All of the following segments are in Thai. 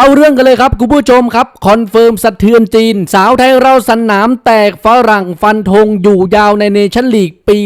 เข้าเรื่องกันเลยครับคุณผู้ชมครับคอนเฟิร์มสะเทือนจีน สาวไทยเราสนามแตกฝรั่งฟันธงอยู่ยาวในเนชั่นลีกปี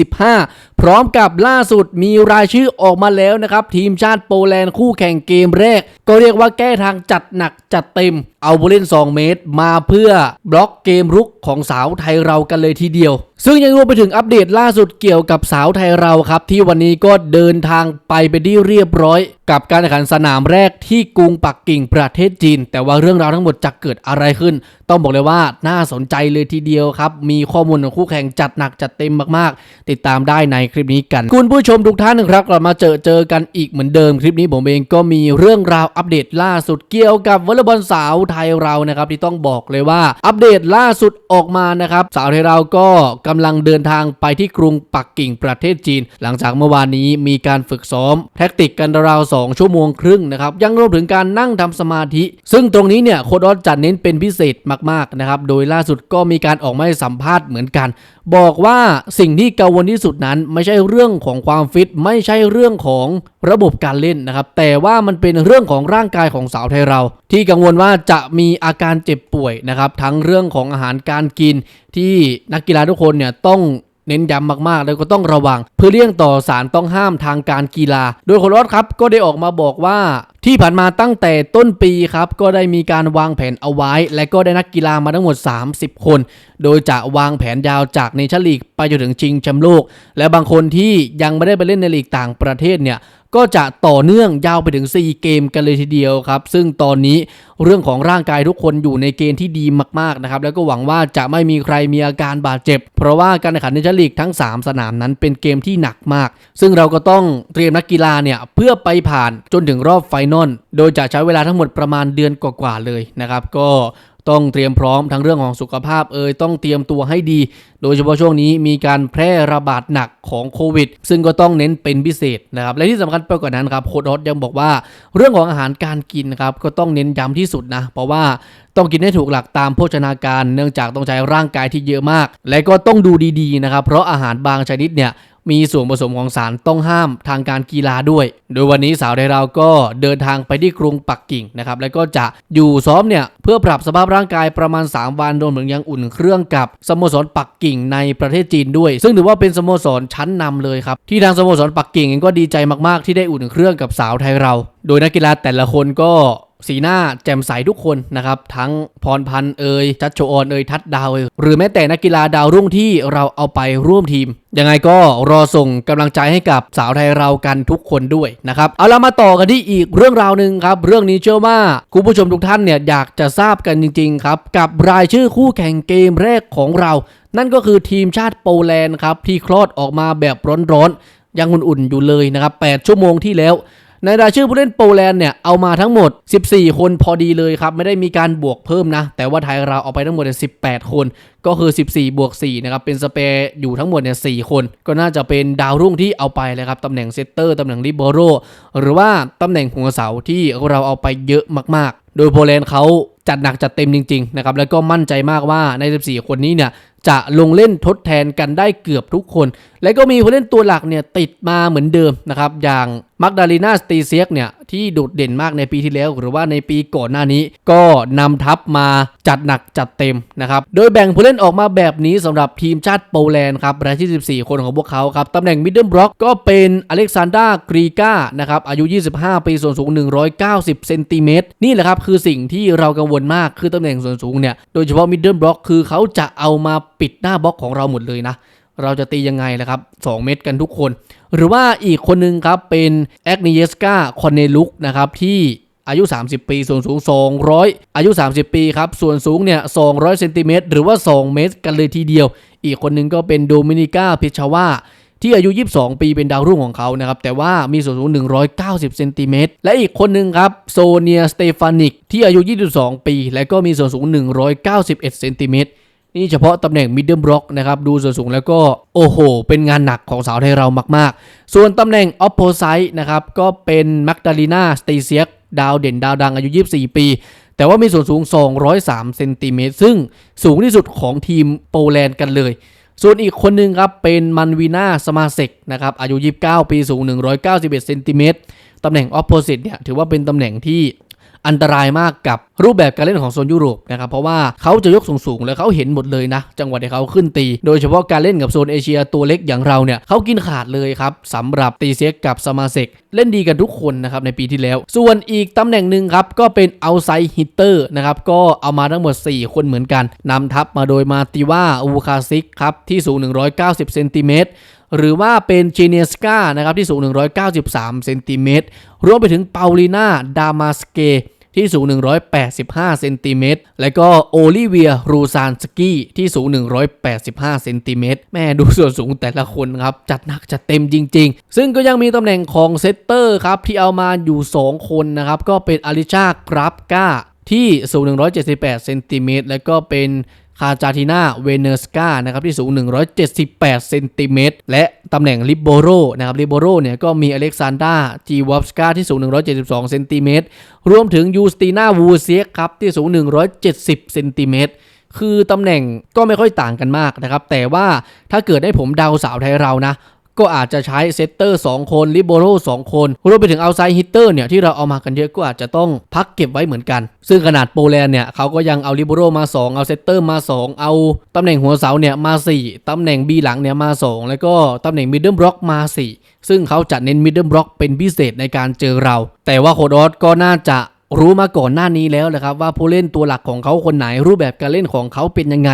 2025พร้อมกับล่าสุดมีรายชื่อออกมาแล้วนะครับ ทีมชาติโปแลนด์คู่แข่งเกมแรก ก็เรียกว่าแก้ทางจัดหนักจัดเต็ม เอาผู้เล่น 2 เมตร มาเพื่อบล็อกเกมรุกของสาวไทยเรากันเลยทีเดียว ซึ่งยังรวมไปถึงอัปเดตล่าสุดเกี่ยวกับสาวไทยเราครับ ที่วันนี้ก็เดินทางไปไปที่เรียบร้อย กับการแข่งขันสนามแรกที่กรุงปักกิ่งประเทศจีน แต่ว่าเรื่องราวทั้งหมดจะเกิดอะไรขึ้นต้องบอกเลยว่าน่าสนใจเลยทีเดียวครับ มีข้อมูลของคู่แข่งจัดหนักจัดเต็มมากๆ ติดตามได้ในคลิปนี้กัน คุณผู้ชมทุกท่านนะครับกลับมาเจอเจอกันอีกเหมือนเดิมคลิปนี้ผมเองก็มีเรื่องราวอัปเดตล่าสุดเกี่ยวกับวอลเลย์บอลสาวไทยเรานะครับที่ต้องบอกเลยว่าอัปเดตล่าสุดออกมานะครับสาวไทยเราก็กำลังเดินทางไปที่กรุงปักกิ่งประเทศจีน หลังจากเมื่อวานนี้มีการฝึกซ้อม แท็กติกกันราวๆ2ชั่วโมงครึ่งนะครับยังรวมถึงการนั่งทำสมาธิ ซึ่งตรงนี้เนี่ยโค้ดอสจัดเน้นเป็นพิเศษมากๆนะครับ โดยล่าสุดก็มีการออกมาให้สัมภาษณ์เหมือนกัน บอกว่าสิ่งที่กังวลที่สุดนั้น ไม่ใช่เรื่องของความฟิต ไม่ใช่เรื่องของระบบการเล่นนะครับ แต่ว่ามันเป็นเรื่องของร่างกายของสาวไทยเรา ที่กังวลว่าจะมีอาการเจ็บป่วยนะครับ ทั้งเรื่องของอาหารการกิน ที่นักกีฬาทุกคนเนี่ยต้องเน้นย้ำมากๆ แล้วก็ต้องระวัง เพื่อเลี่ยงต่อสารต้องห้ามทางการกีฬา โดยโครอสครับก็ได้ออกมาบอกว่า ที่ผ่านมาตั้งแต่ต้นปีครับก็ได้มีการวางแผนเอาไว้ และก็ได้นักกีฬามาทั้งหมด 30 คน โดยจะวางแผนยาวจากเนชั่นลีกไปจนถึงชิงแชมป์โลก และบางคนที่ยังไม่ได้ไปเล่นในลีกต่างประเทศเนี่ยก็จะต่อเนื่องยาวไปถึง 4 เกมกันเลยทีเดียวครับ ซึ่งตอนนี้เรื่องของร่างกายทุกคนอยู่ในเกณฑ์ที่ดีมากๆนะครับ แล้วก็หวังว่าจะไม่มีใครมีอาการบาดเจ็บ เพราะว่าการแข่งขันในชั้นลีกทั้ง 3 สนามนั้นเป็นเกมที่หนักมาก ซึ่งเราก็ต้องเตรียมนักกีฬาเนี่ยเพื่อไปผ่านจนถึงรอบไฟนอล โดยจะใช้เวลาทั้งหมดประมาณเดือนกว่าๆเลยนะครับ ก็ ต้องเตรียมพร้อมทั้งเรื่องของสุขภาพเอ่ยต้องเตรียมตัวให้ดี โดยเฉพาะช่วงนี้มีการแพร่ระบาดหนักของโควิด ซึ่งก็ต้องเน้นเป็นพิเศษนะครับและที่สำคัญไปกว่านั้นครับโค้ดออสยังบอกว่า เรื่องของอาหารการกินครับก็ต้องเน้นย้ำที่สุดนะ เพราะว่าต้องกินให้ถูกหลักตามโภชนาการ เนื่องจากต้องใช้ร่างกายที่เยอะมาก และก็ต้องดูดีๆนะครับเพราะอาหารบางชนิดเนี่ย มีส่วนผสมของสารต้องห้ามทางการกีฬาด้วย โดยวันนี้สาวไทยเราก็เดินทางไปที่กรุงปักกิ่งนะครับ แล้วก็จะอยู่ซ้อมเนี่ยเพื่อปรับสภาพร่างกายประมาณ 3 วันรวมถึงยังอุ่นเครื่องกับสโมสรปักกิ่งในประเทศจีนด้วย ซึ่งถือว่าเป็นสโมสรชั้นนำเลยครับ ที่ทางสโมสรปักกิ่งเองก็ดีใจมากๆ ที่ได้อุ่นเครื่องกับสาวไทยเรา โดยนักกีฬาแต่ละคนก็สีหน้าแจ่มใสทุกคนนะครับ ทั้งพรพันธ์เอ่ยชัดโชออนเอ่ยทัดดาวเอ่ยหรือแม้แต่นักกีฬาดาวรุ่งที่เราเอาไปร่วมทีม ยังไงก็รอส่งกำลังใจให้กับสาวไทยเรากันทุกคนด้วยนะครับ เอาละมาต่อกันที่อีกเรื่องราวหนึ่งครับ เรื่องนี้เชื่อว่าคุณผู้ชมทุกท่านเนี่ยอยากจะทราบกันจริง ๆ ครับ กับรายชื่อคู่แข่งเกมแรกของเรา นั่นก็คือทีมชาติโปแลนด์ครับที่คลอดออกมาแบบร้อนๆยังอุ่นๆอยู่เลยนะครับ 8 ชั่วโมงที่แล้ว ในรายชื่อผู้เล่นโปแลนด์เนี่ย เอามาทั้งหมด 14 คนพอดีเลยครับ ไม่ได้มีการบวกเพิ่มนะ แต่ว่าไทยเราเอาไปทั้งหมดเนี่ย18 คน ก็คือ 14 บวก 4 นะครับ เป็นสเปร์อยู่ทั้งหมดเนี่ย 4 คน ก็น่าจะเป็นดาวรุ่งที่เอาไปเลยครับ ตำแหน่งเซตเตอร์ตำแหน่งริโบโรหรือว่าตำแหน่งหัวเสาที่เราเอาไปเยอะมากๆ โดยโปแลนด์เขาจัดหนักจัดเต็มจริงๆนะครับแล้วก็มั่นใจมากว่าใน 14 คนนี้เนี่ยจะลงเล่นทดแทนกันได้เกือบทุกคน และก็มีผู้เล่นตัวหลักเนี่ยติดมาเหมือนเดิมนะครับ อย่างมักดาลีนาสตีเซียกเนี่ยที่โดดเด่นมากในปีที่แล้ว หรือว่าในปีก่อนหน้านี้ ก็นำทัพมาจัดหนักจัดเต็มนะครับ โดยแบ่งผู้เล่นออกมาแบบนี้สำหรับทีมชาติโปแลนด์ครับรายที่ 14 คนของพวกเขาครับตำแหน่งมิดเดิลบล็อกก็เป็นอเล็กซานดรากรีกานะครับอายุ 25 ปีส่วนสูง 190 เซนติเมตรนี่แหละครับคือสิ่งที่เรากังวลมากคือตำแหน่งส่วนสูงเนี่ยโดยเฉพาะมิดเดิลบล็อกคือเขาจะเอามาปิดหน้าบล็อกของเราหมดเลยนะ เราจะตียังไงล่ะครับ 2 เม็ดกันทุกคน หรือว่าอีกคนนึงครับ เป็นแอกเนเยสกาคอนเนลุกนะครับ ที่อายุ 30 ปี ส่วนสูง 200 อายุ 30 ปีครับ ส่วนสูงเนี่ย 200 เซนติเมตรหรือว่า 2 เมตร กันเลยทีเดียว อีกคนนึงก็เป็นโดมินิก้าพิชาวาที่อายุ 22 ปีเป็นดาวรุ่งของเขานะครับ แต่ว่ามีส่วนสูง 190 เซนติเมตร และอีกคนหนึ่งครับ โซเนีย สเตฟานิก ที่อายุ 22 ปี และก็มีส่วนสูง 191 เซนติเมตร นี่เฉพาะตำแหน่งมิดเดิลบล็อกนะครับดูส่วนสูงแล้วก็โอ้โห เป็นงานหนักของสาวไทยเรามาก ๆ ส่วนตำแหน่งออ p โ o ไซ e นะครับก็เป็นแมกดาลีนาสเตเซียกดาวเด่นดาวดังอายุ 24 ปี แต่ว่ามีส่วนสูง 203 เซนติเมตร ซึ่งสูงที่สุดของทีมโปแลนด์กันเลย ส่วนอีกคนหนึ่งครับเป็นมันวีนาสมาเซกนะครับอายุ 29 ปีสูง 191 เซนติเมตรตำแหน่งออ p โ o สิตเนี่ยถือว่าเป็นตำแหน่งที่ อันตรายมากกับรูปแบบการเล่นของโซนยุโรปนะครับเพราะว่าเขาจะยกสูงๆแล้วเขาเห็นหมดเลยนะ จังหวะที่เขาขึ้นตี โดยเฉพาะการเล่นกับโซนเอเชียตัวเล็กอย่างเราเนี่ยเขากินขาดเลยครับสำหรับตีเซียกกับสมาเซกเล่นดีกันทุกคนนะครับในปีที่แล้ว ส่วนอีกตำแหน่งหนึ่งครับก็เป็นเอาไซฮิตเตอร์นะครับก็เอามาทั้งหมด 4 คนเหมือนกันนำทัพมาโดยมาติว่าอูคาซิกครับที่สูง 190 เซนติเมตรหรือว่าเป็นจีเนสกานะครับที่สูง 193 เซนติเมตรรวมไปถึงเปาลีนาดามาสเก ที่สูง 185 เซนติเมตร และก็โอลิเวียรูซานสกี้ที่สูง 185 เซนติเมตร แม่ดูส่วนสูงแต่ละคนครับ จัดหนักจัดเต็มจริง ๆ ซึ่งก็ยังมีตำแหน่งของเซตเตอร์ครับ ที่เอามาอยู่ 2 คนนะครับ ก็เป็นอาริชากราฟกาที่สูง 178 เซนติเมตร และก็เป็น คาจาติน่าเวเนสกานะครับที่สูง 178 เซนติเมตร และตำแหน่งลิโบโรนะครับลิโบโรเนี่ยก็มีอเล็กซานดราจีวอฟสกาที่สูง 172 เซนติเมตร รวมถึงยูสตีนาวูเซียกครับที่สูง 170 เซนติเมตรคือตำแหน่งก็ไม่ค่อยต่างกันมากนะครับ แต่ว่าถ้าเกิดให้ผมเดาสาวไทยเรานะ ก็อาจจะใช้เซตเตอร์2คนลิโบโร2คนรวมไปถึงเอาไซฮิตเตอร์เนี่ยที่เราเอามากันเยอะก็อาจจะต้องพักเก็บไว้เหมือนกัน ซึ่งขนาดโปแลนด์เนี่ยเขาก็ยังเอาลิโบโรมา 2 เอาเซตเตอร์มา 2 เอาตำแหน่งหัวเสาเนี่ยมา 4 ตำแหน่งบีหลังเนี่ยมา 2 แล้วก็ตำแหน่งมิดเดิลบล็อกมา 4 ซึ่งเขาจะเน้นมิดเดิลบล็อกเป็นพิเศษในการเจอเรา แต่ว่าโคดอสก็น่าจะ รู้มาก่อนหน้านี้แล้วแหละครับว่าผู้เล่นตัวหลักของเขาคนไหนรูปแบบการเล่นของเขาเป็นยังไง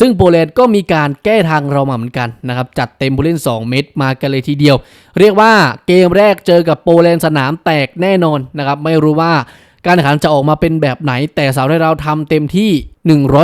ซึ่งโปแลนด์ก็มีการแก้ทางเรามาเหมือนกันนะครับจัดเต็มผู้เล่น 2 เม็ดมากันเลยทีเดียว เรียกว่าเกมแรกเจอกับโปแลนด์สนามแตกแน่นอนนะครับไม่รู้ว่าการแข่งขันจะออกมาเป็นแบบไหน แต่สาวให้เราทำเต็มที่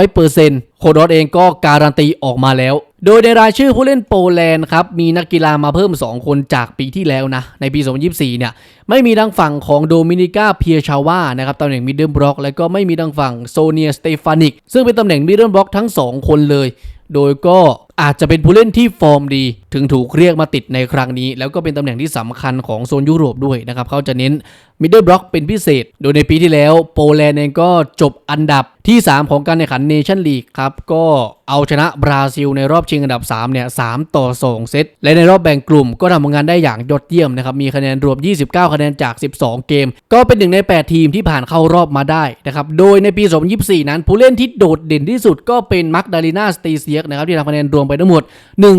100%โคดอสเองก็การันตีออกมาแล้ว โดยในรายชื่อผู้เล่นโปแลนด์ครับมีนักกีฬามาเพิ่ม 2 คนจากปีที่แล้วนะ ในปี 2024 เนี่ยไม่มีทางฝั่งของโดมินิกาเพียชาวานะครับตำแหน่งมิดเดิลบล็อก และก็ไม่มีทางฝั่งโซเนียสเตฟานิก ซึ่งเป็นตำแหน่งมิดเดิลบล็อกทั้ง 2 คนเลย โดยก็ อาจจะเป็นผู้เล่นที่ฟอร์มดี ถึงถูกเรียกมาติดในครั้งนี้ แล้วก็เป็นตำแหน่งที่สำคัญของโซนยุโรปด้วยนะครับเขาจะเน้นมิดเดิลบล็อกเป็นพิเศษ โดยในปีที่แล้วโปแลนด์เองก็จบอันดับที่ 3 ของการแข่งขันเนชั่นลีกครับ ก็เอาชนะบราซิลในรอบชิงอันดับ 3 เนี่ย 3 ต่อ 2 เซต และในรอบแบ่งกลุ่มก็ทำผลงานได้อย่างยอดเยี่ยมนะครับ มีคะแนนรวม 29 คะแนนจาก 12 เกม ก็เป็นหนึ่งใน 8 ทีมที่ผ่านเข้ารอบมาได้นะครับ โดยในปี 2024 นั้นผู้เล่นที่โดดเด่นที่สุดก็เป็นมักดาลินาสตีเซียกนะครับที่ทำคะแนนรวมไปทั้งหมด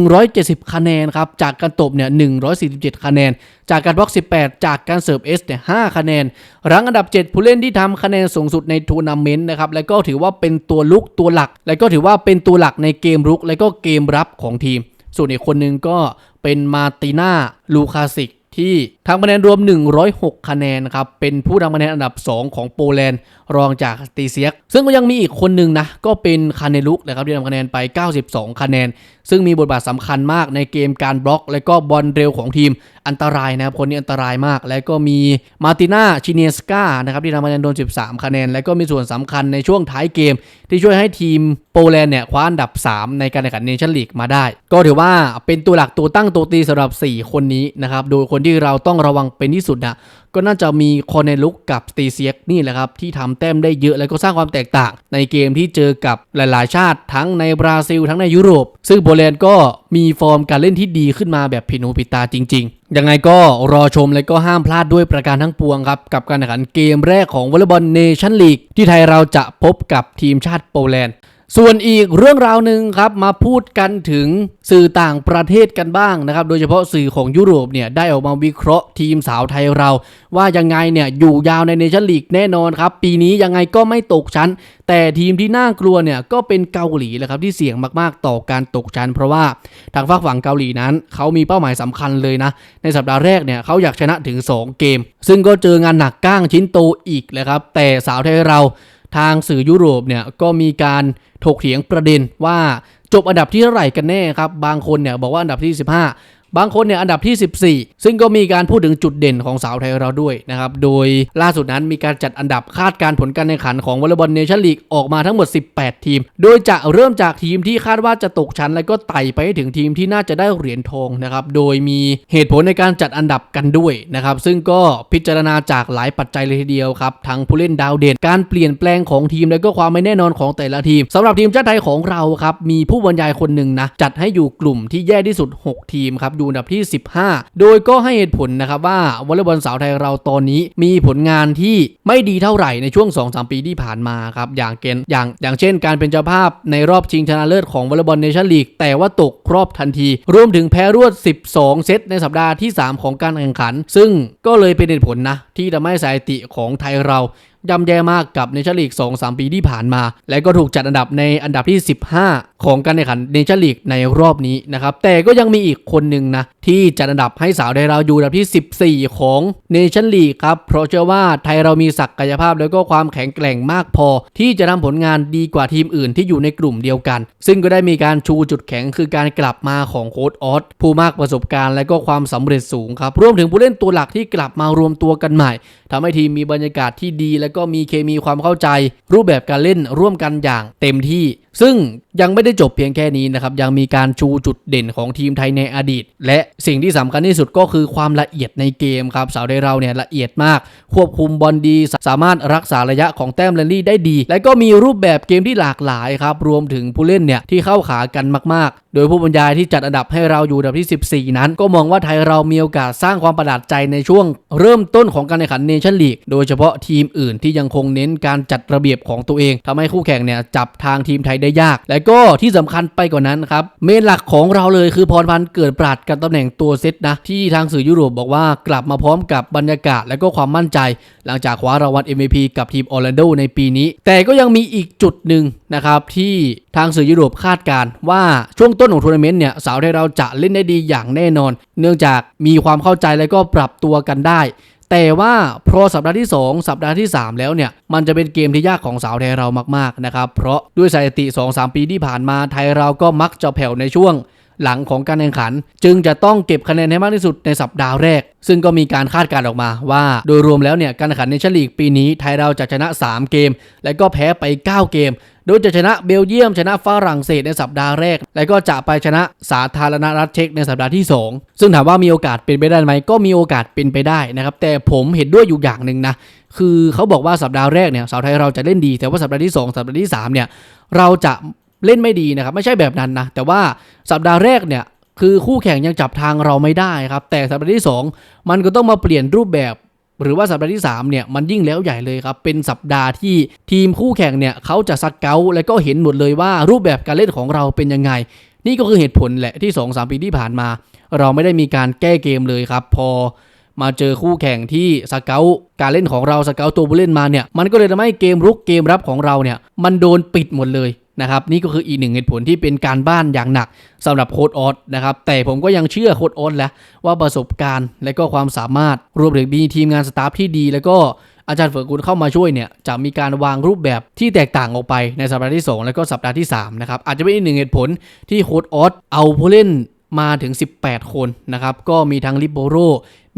170 คะแนนครับ จากการตบเนี่ย 147 คะแนน จากการบล็อก 18 จากการเสิร์ฟเอสเนี่ย 5 คะแนน รั้งอันดับ 7 ผู้เล่นที่ทำคะแนนสูงสุดในทัวร์นาเมนต์นะครับ และก็ถือว่าเป็นตัวลุกตัวหลัก และก็ถือว่าเป็นตัวหลักในเกมรุก และก็เกมรับของทีม ส่วนอีกคนนึงก็เป็นมาติน่าลูคาสิก ที่ทำคะแนนรวม 106 คะแนนครับ เป็นผู้ทำคะแนนอันดับ 2 ของโปแลนด์รองจากตีเซียก ซึ่งก็ยังมีอีกคนหนึ่งนะ ก็เป็นคาเนลุกนะครับที่ทำคะแนนไป 92 คะแนน ซึ่งมีบทบาทสำคัญมากในเกมการบล็อก และก็บอลเร็วของทีม อันตรายนะครับคนนี้อันตรายมาก และก็มีมาติน่าชิเนสกานะครับที่ทำคะแนนโดน 13 คะแนน และก็มีส่วนสำคัญในช่วงท้ายเกม ที่ช่วยให้ทีมโปแลนด์เนี่ยคว้าอันดับ 3 ในการแข่งขันเนชั่นลีกมาได้ ก็ถือว่าเป็นตัวหลักตัวตั้งตัวตีสำหรับ 4 คนนี้นะครับโดยคนที่เราต้องระวังเป็นที่สุดนะ ก็น่าจะมีคอนเนลุกกับสตีเซียกนี่แหละครับ ที่ทำแต้มได้เยอะและก็สร้างความแตกต่าง ในเกมที่เจอกับหลายๆ ชาติทั้งในบราซิล ทั้งในยุโรป ซึ่งโปแลนด์ก็มีฟอร์มการเล่นที่ดีขึ้นมาแบบผิดหูผิดตาจริง ๆ ยังไงก็รอชมและก็ห้ามพลาดด้วยประการทั้งปวงครับ กับการแข่งขันเกมแรกของวอลเลย์บอลเนชั่นลีกที่ไทยเราจะพบกับทีมชาติโปแลนด์ ส่วนอีกเรื่องราวหนึ่งครับมาพูดกันถึงสื่อต่างประเทศกันบ้างนะครับ โดยเฉพาะสื่อของยุโรปเนี่ยได้ออกมาวิเคราะห์ทีมสาวไทยเรา ว่ายังไงเนี่ยอยู่ยาวในเนชั่นลีกแน่นอนครับ ปีนี้ยังไงก็ไม่ตกชั้น แต่ทีมที่น่ากลัวเนี่ยก็เป็นเกาหลีแหละครับที่เสี่ยงมากๆต่อการตกชั้น เพราะว่าทางฝั่งฝั่งเกาหลีนั้น เขามีเป้าหมายสำคัญเลยนะ ในสัปดาห์แรกเนี่ยเขาอยากชนะถึง 2 เกม ซึ่งก็เจองานหนักก้างชิ้นโตอีกแหละครับแต่สาวไทยเรา ทางสื่อยุโรปเนี่ยก็มีการถกเถียงประเด็นว่าจบอันดับที่เท่าไหร่กันแน่ครับ บางคนเนี่ยบอกว่าอันดับที่ 15 บางคนเนี่ยอันดับที่ 14 ซึ่งก็มีการพูดถึงจุดเด่นของสาวไทยเราด้วยนะครับ โดยล่าสุดนั้นมีการจัดอันดับคาดการผลการแข่งขันของวอลเลย์บอลเนชั่นลีกออกมาทั้งหมด 18 ทีม โดยจะเริ่มจากทีมที่คาดว่าจะตกชั้น แล้วก็ไต่ไปถึงทีมที่น่าจะได้เหรียญทองนะครับ โดยมีเหตุผลในการจัดอันดับกันด้วยนะครับ ซึ่งก็พิจารณาจากหลายปัจจัยเลยทีเดียวครับ ทั้งผู้เล่นดาวเด่น การเปลี่ยนแปลงของทีม และก็ความไม่แน่นอนของแต่ละทีมสำหรับทีมชาติไทยของเราครับ มีผู้บรรยายคนหนึ่งนะ จัดให้อยู่กลุ่มที่แย่ที่สุด 6 ทีมครับอยู่อยู่อันดับที่ 15 โดยก็ให้เหตุผลนะครับว่าวอลเลย์บอลสาวไทยเราตอนนี้มีผลงานที่ไม่ดีเท่าไหร่ในช่วง 2-3 ปีที่ผ่านมาครับอย่างเกณฑ์อย่างอย่างเช่น การเป็นเจ้าภาพในรอบชิงชนะเลิศของวอลเลย์บอลเนชั่นลีกแต่ว่าตกรอบทันที รวมถึงแพ้รวด 12 เซตในสัปดาห์ที่ 3 ของการแข่งขัน ซึ่งก็เลยเป็นเหตุผลนะที่ทำให้สถิติของไทยเรา ย่ำแย่มากกับเนชั่นลีก2-3 ปีที่ผ่านมา และก็ถูกจัดอันดับในอันดับที่ 15 ของการแข่งขันเนชั่นลีกในรอบนี้นะครับ แต่ก็ยังมีอีกคนหนึ่งนะ ที่จัดอันดับให้สาวไทยเราอยู่อันดับที่ 14 ของเนชั่นลีกครับ เพราะเชื่อว่าไทยเรามีศักยภาพแล้วก็ความแข็งแกร่งมากพอ ที่จะทำผลงานดีกว่าทีมอื่นที่อยู่ในกลุ่มเดียวกัน ซึ่งก็ได้มีการชูจุดแข็งคือการกลับมาของโค้ดออสผู้มากประสบการณ์และก็ความสำเร็จสูงครับรวมถึงผู้เล่นตัวหลักที่กลับมารวมตัวกันใหม่ทำให้ทีมมีบรรยากาศที่ดีและก็มีเคมีความเข้าใจ รูปแบบการเล่นร่วมกันอย่างเต็มที่ ซึ่งยังไม่ได้จบเพียงแค่นี้นะครับ ยังมีการชูจุดเด่นของทีมไทยในอดีต และสิ่งที่สำคัญที่สุดก็คือความละเอียดในเกมครับสาวไทยเราเนี่ยละเอียดมาก ควบคุมบอลดี สามารถรักษาระยะของแต้มแรนลี่ได้ดี และก็มีรูปแบบเกมที่หลากหลายครับรวมถึงผู้เล่นเนี่ยที่เข้าขากันมาก ๆ โดยผู้บรรยายที่จัดอันดับให้เราอยู่อันดับที่ 14 นั้น ก็มองว่าไทยเรามีโอกาสสร้างความประหลาดใจในช่วง เริ่มต้นของการแข่งขันเนชั่นลีกโดยเฉพาะทีมอื่นที่ยังคงเน้นการจัดระเบียบของตัวเองทำให้คู่แข่งเนี่ยจับทางทีมไทยได้ยาก และก็ที่สำคัญไปกว่านั้นครับเมนหลักของเราเลยคือพรพันธ์เกิดปราดกับตำแหน่งตัวเซตนะที่ทางสื่อยุโรปบอกว่ากลับมาพร้อมกับบรรยากาศและก็ความมั่นใจ หลังจากคว้ารางวัล MVP กับทีมออร์แลนโดในปีนี้ แต่ก็ยังมีอีกจุดหนึ่งนะครับที่ทางสื่อยุโรปคาดการณ์ว่าช่วงต้นของทัวร์นาเมนต์เนี่ยสาวไทยเราจะเล่นได้ดีอย่างแน่นอน เนื่องจากมีความเข้าใจและก็ปรับตัวกันได้ แต่ว่าพอสัปดาห์ที่ 2 สัปดาห์ที่ 3 แล้วเนี่ย มันจะเป็นเกมที่ยากของสาวไทยเรามากๆนะครับ เพราะด้วยสถิติ 2-3 ปีที่ผ่านมาไทยเราก็มักจะแผ่วในช่วงหลังของการแข่งขัน จึงจะต้องเก็บคะแนนให้มากที่สุดในสัปดาห์แรก ซึ่งก็มีการคาดการณ์ออกมาว่า โดยรวมแล้วเนี่ยการแข่งขันในชลีกปีนี้ไทยเราจะชนะ 3 เกม และก็แพ้ไป 9 เกม โดยจะชนะเบลเยียมชนะฝรั่งเศสในสัปดาห์แรก และก็จะไปชนะสาธารณรัฐเช็กในสัปดาห์ที่ 2 ซึ่งถามว่ามีโอกาสเป็นไปได้ไหมก็มีโอกาสเป็นไปได้นะครับ แต่ผมเห็นด้วยอยู่อย่างหนึ่งนะคือเขาบอกว่าสัปดาห์แรกเนี่ยสาวไทยเราจะเล่นดี แต่ว่าสัปดาห์ที่ 2 สัปดาห์ที่3เนี่ยเราจะเล่นไม่ดีนะครับไม่ใช่แบบนั้นนะแต่ว่าสัปดาห์แรกเนี่ยคือคู่แข่งยังจับทางเราไม่ได้ครับแต่สัปดาห์ที่ 2 มันก็ต้องมาเปลี่ยนรูปแบบ หรือว่าสัปดาห์ที่3เนี่ยมันยิ่งแล้วใหญ่เลยครับเป็นสัปดาห์ที่ทีมคู่แข่งเนี่ยเขาจะสเกลและก็เห็นหมดเลยว่ารูปแบบการเล่นของเราเป็นยังไง นี่ก็คือเหตุผลแหละที่ 2-3 ปีที่ผ่านมา เราไม่ได้มีการแก้เกมเลยครับ พอมาเจอคู่แข่งที่สเกลการเล่นของเราสเกลตัวผู้เล่นมาเนี่ยมันก็เลยทำให้เกมรุกเกมรับของเราเนี่ยมันโดนปิดหมดเลย นะครับนี่ก็คืออีกหนึ่งเหตุผลที่เป็นการบ้านอย่างหนักสำหรับโค้ดออสนะครับแต่ผมก็ยังเชื่อโค้ดออสแหละวว่าประสบการณ์และก็ความสามารถรวมถึงมีทีมงานสตาฟที่ดี แล้วก็อาจารย์เฟิร์กุลเข้ามาช่วยเนี่ยจะมีการวางรูปแบบที่แตกต่างออกไปในสัปดาห์ที่ 2 แล้วก็สัปดาห์ที่3นะครับอาจจะเป็นอีกหนึ่งเหตุผลที่โค้ดออสเอาผู้เล่น มาถึง 18 คนนะครับ ก็มีทั้งลิโบโร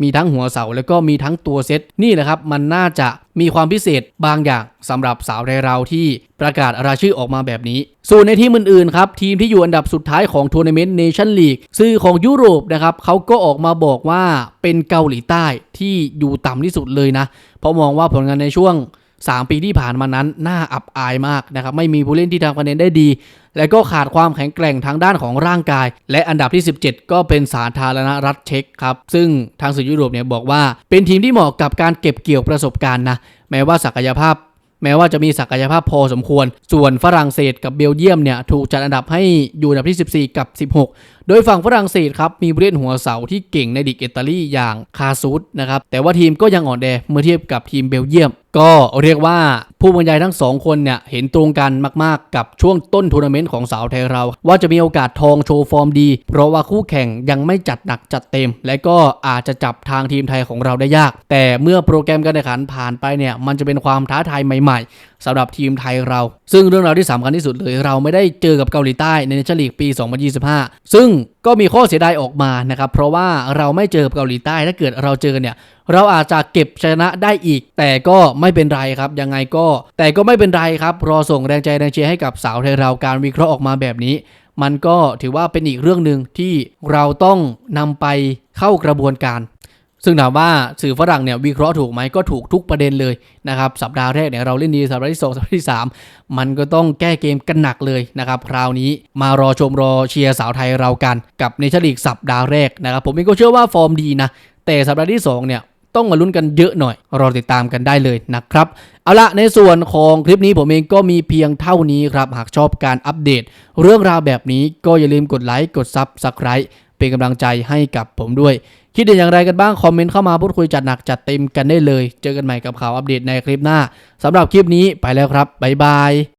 มีทั้งหัวเสา แล้วก็มีทั้งตัวเซต นี่แหละครับ มันน่าจะมีความพิเศษบางอย่างสำหรับสาวไทยเราที่ประกาศรายชื่อออกมาแบบนี้ ส่วนในทีมอื่นๆครับ ทีมที่อยู่อันดับสุดท้ายของทัวร์นาเมนต์เนชั่นลีกสื่อของยุโรปนะครับเขาก็ออกมาบอกว่าเป็นเกาหลีใต้ที่อยู่ต่ำที่สุดเลยนะ เพราะมองว่าผลงานในช่วง 3 ปีที่ผ่านมานั้นน่าอับอายมากนะครับไม่มีผู้เล่นที่ทำคะแนนได้ดี และก็ขาดความแข็งแกร่งทางด้านของร่างกาย และอันดับที่ 17 ก็เป็นสาธารณรัฐเช็กครับ ซึ่งทางสื่อยุโรปเนี่ยบอกว่า เป็นทีมที่เหมาะกับการเก็บเกี่ยวประสบการณ์นะแม้ว่าศักยภาพแม้ว่าจะมีศักยภาพพอสมควร ส่วนฝรั่งเศสกับเบลเยียมเนี่ยถูกจัดอันดับให้อยู่อันดับที่ 14 กับ 16 โดยฝั่งฝรั่งเศสครับมีผู้เล่นหัวเสาที่เก่งในดิกอิตาลีอย่างคาซูดนะครับแต่ว่าทีมก็ยังอ่อนแอเมื่อเทียบกับทีมเบลเยียม ก็เรียกว่าผู้บรรยายทั้งสองคนเนี่ยเห็นตรงกันมากๆ กับช่วงต้นทัวร์นาเมนต์ของสาวไทยเรา ว่าจะมีโอกาสทองโชว์ฟอร์มดี เพราะว่าคู่แข่งยังไม่จัดหนักจัดเต็ม และก็อาจจะจับทางทีมไทยของเราได้ยาก แต่เมื่อโปรแกรมการแข่งขันผ่านไปเนี่ยมันจะเป็นความท้าทายใหม่ๆสำหรับทีมไทยเรา ซึ่งเรื่องราวที่สำคัญที่สุดเลยเราไม่ได้เจอกับเกาหลีใต้ในเนชั่นลีกปี 2025 ซึ่งก็มีข้อเสียดายออกมานะครับ เพราะว่าเราไม่เจอเกาหลีใต้ถ้าเกิดเราเจอเนี่ย เราอาจจะเก็บชนะได้อีก แต่ก็ไม่เป็นไรครับ ยังไงก็ แต่ก็ไม่เป็นไรครับ รอส่งแรงใจแรงเชียร์ให้กับสาวไทยเราการวิเคราะห์ออกมาแบบนี้ มันก็ถือว่าเป็นอีกเรื่องหนึ่งที่เราต้องนำไปเข้ากระบวนการ ซึ่งถามว่าสื่อฝรั่งเนี่ยวิเคราะห์ถูกไหมก็ถูกทุกประเด็นเลยนะครับสัปดาห์แรกเนี่ยเราเล่นดีสัปดาห์ที่สองสัปดาห์ที่สามมันก็ต้องแก้เกมกันหนักเลยนะครับคราวนี้มารอชมรอเชียร์สาวไทยเรากัน กับเนชั่นลีกสัปดาห์แรกนะครับผมเองก็เชื่อว่าฟอร์มดีนะแต่สัปดาห์ที่สองเนี่ยต้องมาลุ้นกันเยอะหน่อย รอติดตามกันได้เลยนะครับ เอาละในส่วนของคลิปนี้ผมเองก็มีเพียงเท่านี้ครับ หากชอบการอัปเดต เรื่องราวแบบนี้ก็อย่าลืมกดไลค์ กดซับสไคร b e เป็นกำลังใจให้กับผมด้วย คิดเห็นอย่างไรกันบ้าง คอมเมนต์เข้ามาพูดคุยจัดหนักจัดเต็มกันได้เลย เจอกันใหม่กับข่าวอัปเดตในคลิปหน้าสำหรับคลิปนี้ไปแล้วครับบ๊ายบาย